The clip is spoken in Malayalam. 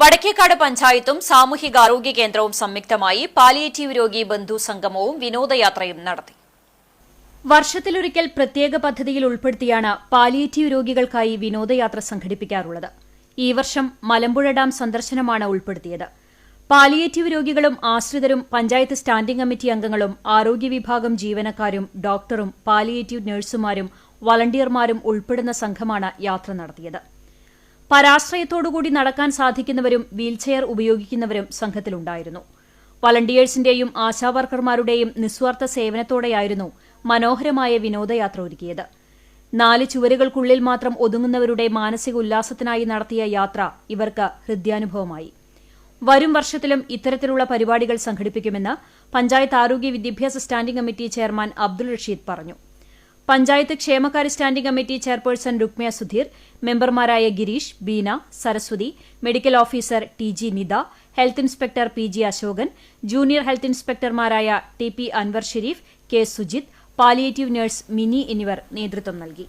വടക്കേക്കാട് പഞ്ചായത്തും സാമൂഹിക ആരോഗ്യ കേന്ദ്രവും സംയുക്തമായി പാലിയേറ്റീവ് രോഗി ബന്ധു സംഗമവും വിനോദയാത്രയും നടത്തി. വർഷത്തിലൊരിക്കൽ പ്രത്യേക പദ്ധതിയിൽ ഉൾപ്പെടുത്തിയാണ് പാലിയേറ്റീവ് രോഗികൾക്കായി വിനോദയാത്ര സംഘടിപ്പിക്കാറുള്ളത്. ഈ വർഷം മലമ്പുഴ ഡാം സന്ദർശനമാണ് ഉൾപ്പെടുത്തിയത്. പാലിയേറ്റീവ് രോഗികളും ആശ്രിതരും പഞ്ചായത്ത് സ്റ്റാൻഡിംഗ് കമ്മിറ്റി അംഗങ്ങളും ആരോഗ്യ വിഭാഗം ജീവനക്കാരും ഡോക്ടറും പാലിയേറ്റീവ് നഴ്സുമാരും വളണ്ടിയർമാരും ഉൾപ്പെടുന്ന സംഘമാണ് യാത്ര നടത്തിയത്. പരാശ്രയത്തോടുകൂടി നടക്കാൻ സാധിക്കുന്നവരും വീൽചെയർ ഉപയോഗിക്കുന്നവരും സംഘത്തിലുണ്ടായിരുന്നു. വളണ്ടിയേഴ്സിന്റെയും ആശാവർക്കർമാരുടെയും നിസ്വാർത്ഥ സേവനത്തോടെയായിരുന്നു മനോഹരമായ വിനോദയാത്ര ഒരുക്കിയത്. നാല് ചുവരുകൾക്കുള്ളിൽ മാത്രം ഒതുങ്ങുന്നവരുടെ മാനസിക ഉല്ലാസത്തിനായി നടത്തിയ യാത്ര ഇവർക്ക് ഹൃദ്യാനുഭവമായി. വരും വർഷത്തിലും ഇത്തരത്തിലുള്ള പരിപാടികൾ സംഘടിപ്പിക്കുമെന്ന് പഞ്ചായത്ത് ആരോഗ്യ വിദ്യാഭ്യാസ standing committee chairman Abdul Rasheed പറഞ്ഞു. പഞ്ചായത്ത് ക്ഷേമകാര്യ standing committee chairperson Rukmiya Sudheer മെമ്പർമാരായ Girish Beena Saraswathi medical officer T G Nitha health inspector P G Ashokan junior health ഇൻസ്പെക്ടർമാരായ T P Anwar Sherif K Sujith palliative nurse Mini എന്നിവർ നേതൃത്വം നൽകി.